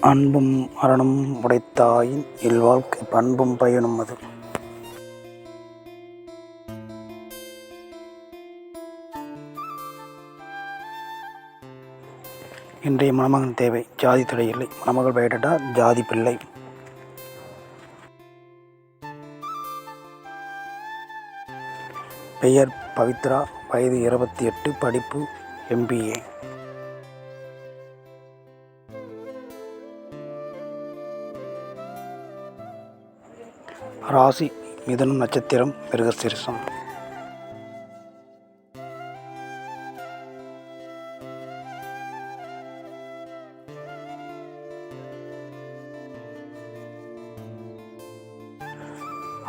அன்பும் அறனும் உடைத்தாயின் இல்வாழ்க்கை பண்பும் பயனும் அது. இன்றைய மணமகன் தேவை. ஜாதி தடையில்லை மணமகள் பயோடேட்டா ஜாதி பிள்ளை. பெயர் பவித்ரா. வயது இருபத்தி எட்டு. படிப்பு எம்பிஏ ராசி மிதனம் நட்சத்திரம் மிருகசீரிசம்.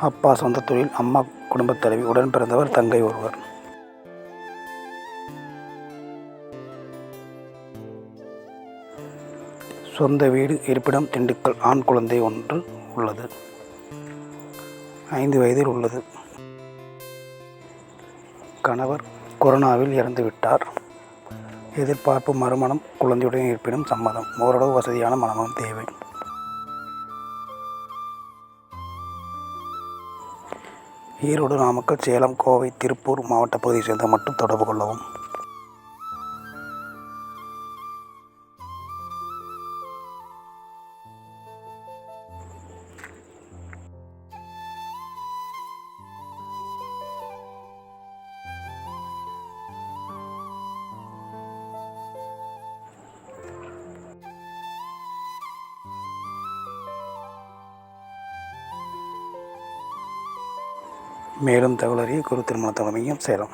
அப்பா சொந்த தொழில் அம்மா குடும்பத் தலைவி உடன் பிறந்தவர் தங்கை ஒருவர். சொந்த வீடு இருப்பிடம் திண்டுக்கல் ஆண் குழந்தை ஒன்று உள்ளது. ஐந்து வயதில் உள்ளது. கணவர் கொரோனாவில் இறந்துவிட்டார் எதிர்பார்ப்பு மறுமணம் குழந்தையுடன் இருப்பினும் சம்மதம். ஓரளவு வசதியான மனமும் தேவை. ஈரோடு நாமக்கல் சேலம் கோவை திருப்பூர் மாவட்ட பகுதியை சேர்ந்த மட்டும் தொடர்பு கொள்ளவும். மேலும் தகவல் அறிய குரு திருமண தலைமையும் சேலம்.